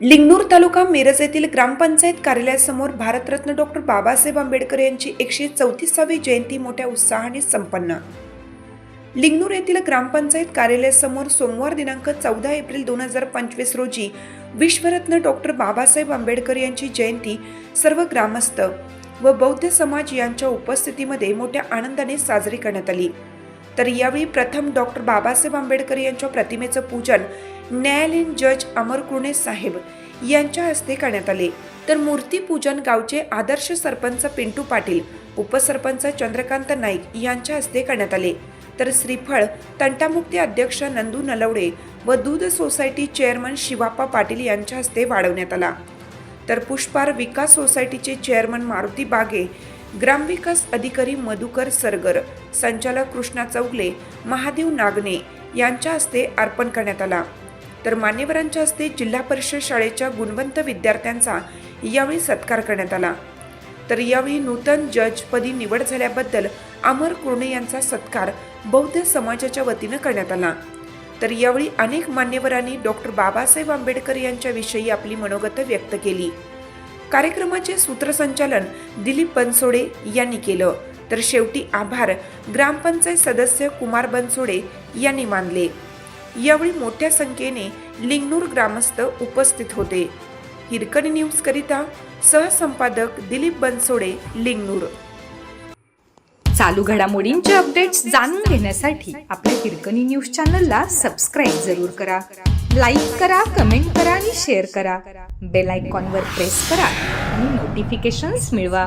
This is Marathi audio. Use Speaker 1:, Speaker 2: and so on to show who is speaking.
Speaker 1: लिंगनूर तालुका मिरज येथील ग्रामपंचायत कार्यालयासमोर भारतरत्न डॉक्टर बाबासाहेब आंबेडकर यांची एकशे चौतीसावी जयंती मोठ्या उत्साहाने संपन्न. लिंगनूर येथील ग्रामपंचायत कार्यालयासमोर सोमवार दिनांक चौदा एप्रिल दोन हजार पंचवीस रोजी विश्वरत्न डॉक्टर बाबासाहेब आंबेडकर यांची जयंती सर्व ग्रामस्थ व बौद्ध समाज यांच्या उपस्थितीमध्ये मोठ्या आनंदाने साजरी करण्यात आली. तर यावेळी प्रथम डॉक्टर बाबासाहेब आंबेडकर यांच्या प्रतिमेचं पूजन न्यायालयीन जज अमर कुर्णे साहेब यांच्या हस्ते करण्यात आले. तर मूर्तीपूजन गावचे आदर्श सरपंच पिंटू पाटील उपसरपंच चंद्रकांत नाईक यांच्या हस्ते करण्यात आले. तर श्रीफळ तंटामुक्ती अध्यक्ष नंदू नलवडे व दूध सोसायटी चेअरमन शिवाप्पा पाटील यांच्या हस्ते वाढवण्यात आला. तर पुष्पार विकास सोसायटीचे चेअरमन मारुती बागे ग्रामविकास अधिकारी मधुकर सरगर संचालक कृष्णा चौगले महादेव नागने यांच्या हस्ते अर्पण करण्यात आला. तर मान्यवरांच्या हस्ते जिल्हा परिषद शाळेच्या गुणवंत विद्यार्थ्यांचा यावेळी सत्कार करण्यात आला. तर यावेळी नूतन जजपदी निवड झाल्याबद्दल अमर कुर्णे यांचा सत्कार बौद्ध समाजाच्या वतीनं करण्यात आला. तर यावेळी अनेक मान्यवरांनी डॉक्टर बाबासाहेब आंबेडकर यांच्याविषयी आपली मनोगत व्यक्त केली. कार्यक्रमाचे सूत्रसंचालन दिलीप बनसोडे यांनी केलं. तर शेवटी आभार ग्रामपंचायत सदस्य कुमार बनसोडे यांनी मानले. यावेळी मोठ्या संख्येने लिंगनूर ग्रामस्थ उपस्थित होते. हिरकणी न्यूज करिता सहसंपादक दिलीप बनसोडे लिंगनूर.
Speaker 2: चालू घडामोडींचे अपडेट्स जाणून घेण्यासाठी आपल्या हिरकणी न्यूज चॅनलला सबस्क्राईब जरूर करा. लाईक करा कमेंट करा आणि शेअर करा. बेल आयकॉनवर प्रेस करा आणि नोटिफिकेशन्स मिळवा.